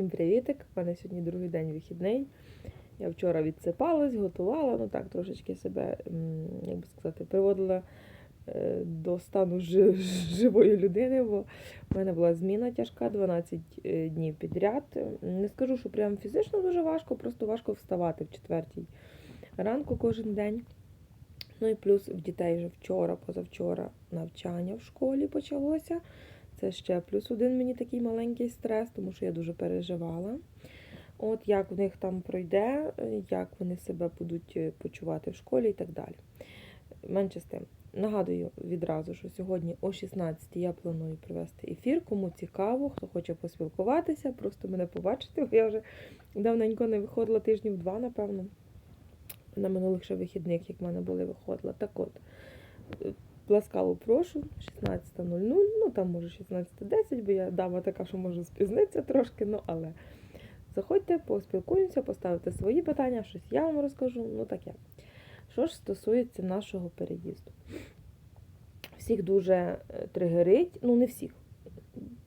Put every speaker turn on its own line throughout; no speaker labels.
Всім привітик! У мене сьогодні другий день вихідний. Я вчора відсипалась, готувала, ну так, трошечки себе, як би сказати, приводила е, до стану живої людини, бо в мене була зміна тяжка 12 е, днів підряд. Не скажу, що прям фізично дуже важко, просто важко вставати в четвертій ранку кожен день. Ну і плюс в дітей вже вчора, позавчора навчання в школі почалося. Це ще плюс один мені такий маленький стрес, тому що я дуже переживала. От як в них там пройде, як вони себе будуть е, почувати в школі і так далі. Менше з тим. Нагадую відразу, що сьогодні о 16 я планую провести ефір. Кому цікаво, хто хоче поспілкуватися, просто мене побачити. Я вже давненько не виходила тижнів два, напевно. На минулих ще вихідних, як в мене були, виходила. Так от, ласкаво прошу, 16.00, ну там може 16.10, бо я дама така, що можу спізнитися трошки, ну але заходьте, поспілкуємося, поставите свої питання, щось я вам розкажу, ну таке. Що ж стосується нашого переїзду. Всіх дуже е, тригерить, ну не всіх,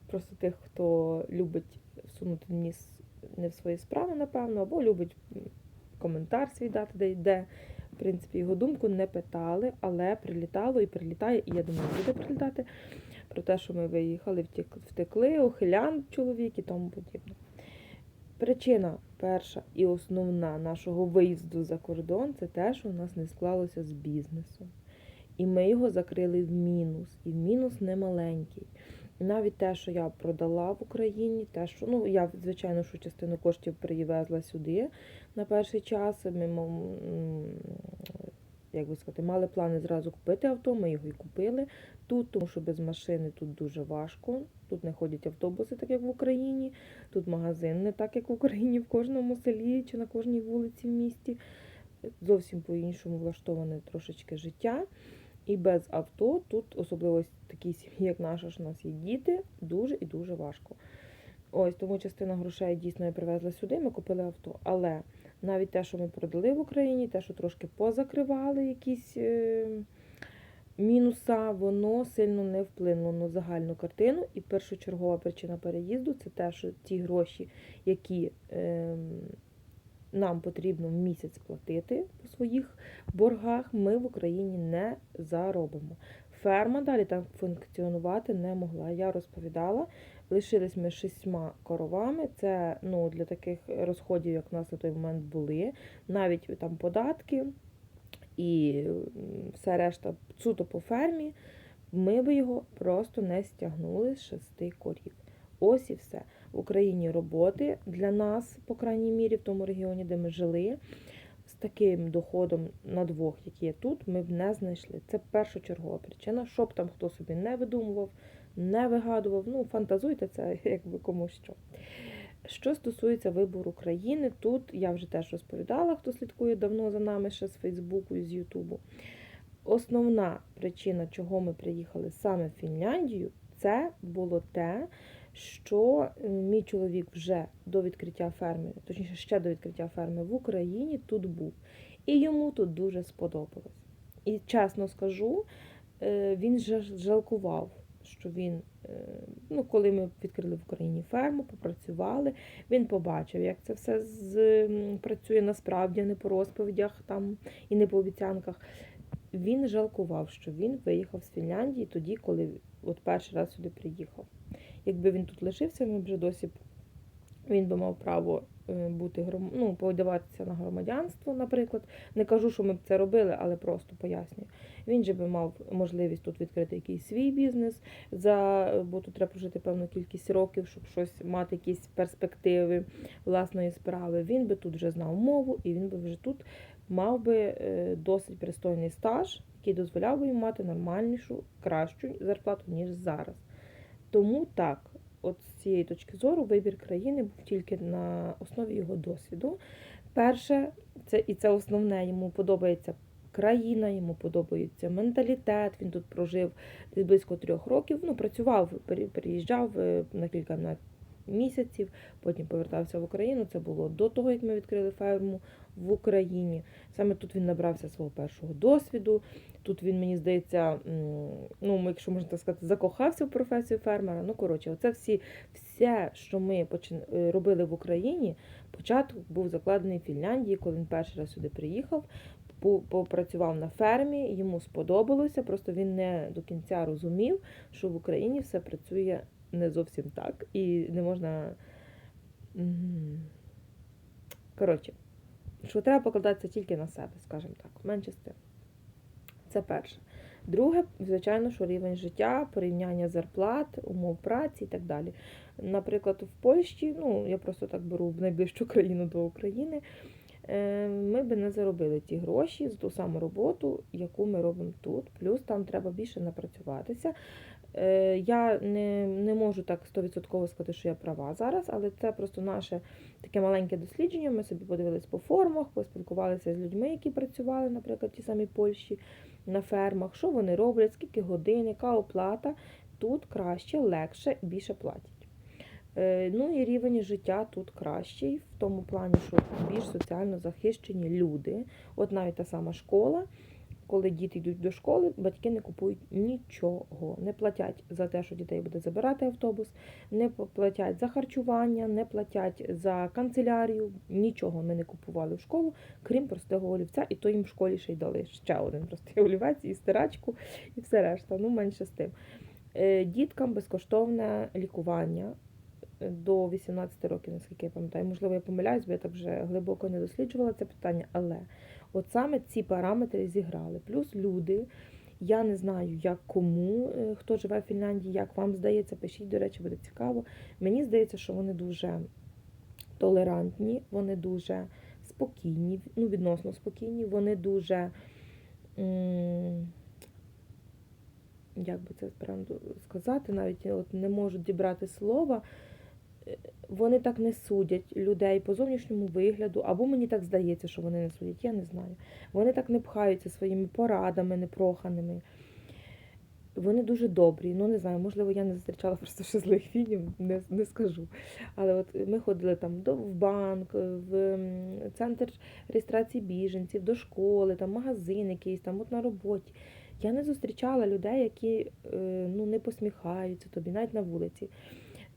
просто тих, хто любить всунути ніс не в свої справи, напевно, або любить коментар свій дати, де йде. В принципі, його думку не питали, але прилітало і прилітає, і я думаю, буде прилітати про те, що ми виїхали, втек- втекли, ухилян чоловік і тому подібне. Причина перша і основна нашого виїзду за кордон це те, що у нас не склалося з бізнесом. І ми його закрили в мінус. І в мінус не маленький. І навіть те, що я продала в Україні, те, що ну я звичайно, що частину коштів привезла сюди на перший час. Ми як би сказати, мали плани зразу купити авто. Ми його і купили тут, тому що без машини тут дуже важко. Тут не ходять автобуси, так як в Україні. Тут магазин не так, як в Україні, в кожному селі чи на кожній вулиці в місті. Зовсім по-іншому влаштоване трошечки життя. І без авто тут, особливо в такій сім'ї, як наша, що у нас є діти, дуже і дуже важко. Ось тому частина грошей дійсно я привезла сюди, ми купили авто. Але навіть те, що ми продали в Україні, те, що трошки позакривали якісь е, мінуса, воно сильно не вплинуло на загальну картину. І першочергова причина переїзду це те, що ті гроші, які е, нам потрібно в місяць платити по своїх боргах, ми в Україні не заробимо. Ферма далі так функціонувати не могла. Я розповідала, лишились ми шістьма коровами. Це ну, для таких розходів, як в нас на той момент були. Навіть там податки і все решта суто по фермі. Ми би його просто не стягнули з шести корів. Ось і все. В Україні роботи для нас, по крайній мірі, в тому регіоні, де ми жили, з таким доходом на двох, які є тут, ми б не знайшли. Це першочергова причина, щоб там хто собі не видумував, не вигадував. Ну, фантазуйте це, якби кому що. Що стосується вибору країни, тут я вже теж розповідала, хто слідкує давно за нами ще з Фейсбуку і з Ютубу. Основна причина, чого ми приїхали саме в Фінляндію, це було те, що е, мій чоловік вже до відкриття ферми, точніше ще до відкриття ферми в Україні тут був. І йому тут дуже сподобалось. І чесно скажу, е, він жалкував, що він, е, ну, коли ми відкрили в Україні ферму, попрацювали, він побачив, як це все з, працює насправді, не по розповідях там і не по обіцянках. Він жалкував, що він виїхав з Фінляндії тоді, коли от перший раз сюди приїхав. Якби він тут лишився, б вже досі він би мав право е, бути ну, подаватися на громадянство, наприклад. Не кажу, що ми б це робили, але просто пояснюю. Він же би мав можливість тут відкрити якийсь свій бізнес, за... бо тут треба прожити певну кількість років, щоб щось мати якісь перспективи власної справи. Він би тут вже знав мову, і він би вже тут мав би е, досить пристойний стаж, який дозволяв би йому мати нормальнішу, кращу зарплату, ніж зараз. Тому так, от з цієї точки зору, вибір країни був тільки на основі його досвіду. Перше, це і це основне, йому подобається країна, йому подобається менталітет. Він тут прожив близько трьох років. Ну, працював, переїжджав е, на кілька на місяців, потім повертався в Україну. Це було до того, як ми відкрили ферму в Україні. Саме тут він набрався свого першого досвіду. Тут він, мені здається, ну, якщо можна так сказати, закохався в професію фермера. Ну, коротше, оце всі, все, що ми почин... е, робили в Україні, початок був закладений в Фінляндії, коли він перший раз сюди приїхав, попрацював на фермі, йому сподобалося, просто він не до кінця розумів, що в Україні все працює не зовсім так. І не можна. Коротше, що треба покладатися тільки на себе, скажімо так, менше з тим. Це перше. Друге, звичайно, що рівень життя, порівняння зарплат, умов праці і так далі. Наприклад, в Польщі, ну я просто так беру в найближчу країну до України, е, ми би не заробили ті гроші за ту саму роботу, яку ми робимо тут. Плюс там треба більше напрацюватися. Е, Я не, не можу так 100% сказати, що я права зараз, але це просто наше таке маленьке дослідження. Ми собі подивились по формах, поспілкувалися з людьми, які працювали, наприклад, в тій самій Польщі на фермах, що вони роблять, скільки годин, яка оплата. Тут краще, легше і більше платять. Е, Ну і рівень життя тут кращий, в тому плані, що більш соціально захищені люди. От навіть та сама школа, коли діти йдуть до школи, батьки не купують нічого, не платять за те, що дітей буде забирати автобус, не платять за харчування, не платять за канцелярію. Нічого ми не купували в школу, крім простого олівця, і то їм в школі ще й дали ще один простий олівець і стирачку, і все решта. Ну, менше з тим. Е, Діткам безкоштовне лікування до 18 років, наскільки я пам'ятаю. Можливо, я помиляюсь, бо я так вже глибоко не досліджувала це питання, але от саме ці параметри зіграли. Плюс люди. Я не знаю, як кому, е, хто живе в Фінляндії, як вам здається, пишіть, до речі, буде цікаво. Мені здається, що вони дуже толерантні, вони дуже спокійні, ну, відносно спокійні, вони дуже. Як би це сказати, навіть от не можу дібрати слова. Вони так не судять людей по зовнішньому вигляду, або мені так здається, що вони не судять, я не знаю. Вони так не пхаються своїми порадами непроханими. Вони дуже добрі. Ну не знаю, можливо, я не зустрічала просто ще злих фінів, не, не скажу. Але от ми ходили там до в банк, в центр реєстрації біженців, до школи, там магазин якийсь, там от на роботі. Я не зустрічала людей, які е, ну, не посміхаються тобі, навіть на вулиці.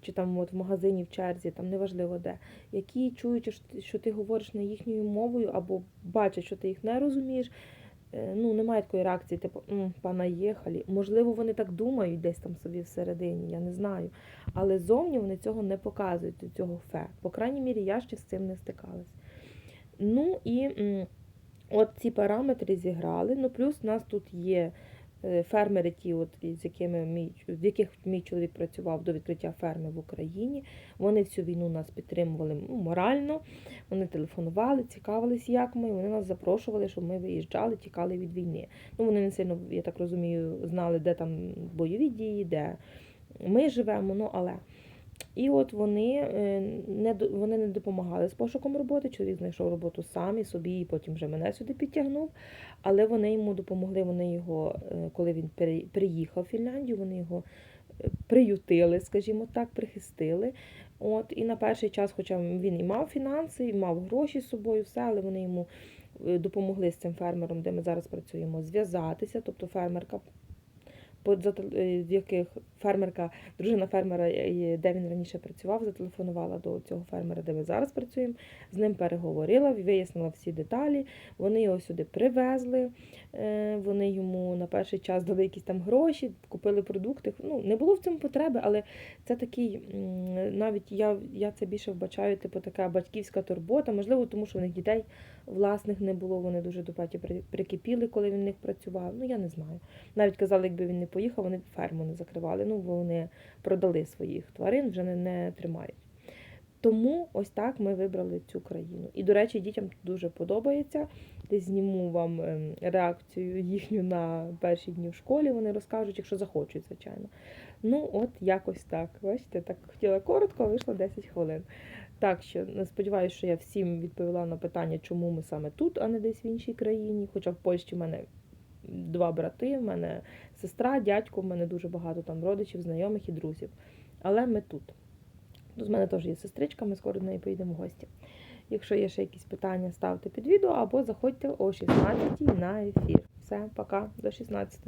Чи там от в магазині в черзі, там неважливо де, які чують, що ти, говориш не їхньою мовою, або бачать, що ти їх не розумієш, е, ну, немає такої реакції, типу, «М, понаїхали. Можливо, вони так думають десь там собі всередині, я не знаю. Але зовні вони цього не показують, цього фе. По крайній мірі, я ще з цим не стикалась. Ну і от ці параметри зіграли. Ну, плюс у нас тут є фермери, ті, от, з якими мій, в яких мій чоловік працював до відкриття ферми в Україні. Вони всю війну нас підтримували ну, морально. Вони телефонували, цікавились, як ми. Вони нас запрошували, щоб ми виїжджали, тікали від війни. Ну, вони не сильно, я так розумію, знали, де там бойові дії, де ми живемо, ну але. І от вони е, не вони не допомагали з пошуком роботи. Чоловік знайшов роботу сам і собі, і потім вже мене сюди підтягнув. Але вони йому допомогли. Вони його, е, коли він приїхав в Фінляндію, вони його е, приютили, скажімо так, прихистили. От і на перший час, хоча він і мав фінанси, і мав гроші з собою, все, але вони йому допомогли з цим фермером, де ми зараз працюємо, зв'язатися. Тобто фермерка е, в яких фермерка, дружина фермера, е, де він раніше працював, зателефонувала до цього фермера, де ми зараз працюємо, з ним переговорила, вияснила всі деталі. Вони його сюди привезли, е, вони йому на перший час дали якісь там гроші, купили продукти. Ну, не було в цьому потреби, але це такий, навіть я, я це більше вбачаю, типу така батьківська турбота, можливо, тому що в них дітей власних не було, вони дуже до паті прикипіли, коли він в них працював. Ну, я не знаю. Навіть казали, якби він не поїхав, вони ферму не закривали. Ну, вони продали своїх тварин, вже не, не тримають. Тому ось так ми вибрали цю країну. І, до речі, дітям дуже подобається. Десь зніму вам ем, реакцію їхню на перші дні в школі. Вони розкажуть, якщо захочуть, звичайно. Ну, от якось так. Бачите, так хотіла коротко, вийшло 10 хвилин. Так що ну, сподіваюся, що я всім відповіла на питання, чому ми саме тут, а не десь в іншій країні. Хоча в Польщі в мене два брати, в мене сестра, дядько, в мене дуже багато там родичів, знайомих і друзів. Але ми тут. Ну, З мене теж є сестричка, ми скоро до неї поїдемо в гості. Якщо є ще якісь питання, ставте під відео або заходьте о 16 на ефір. Все, пока, до 16.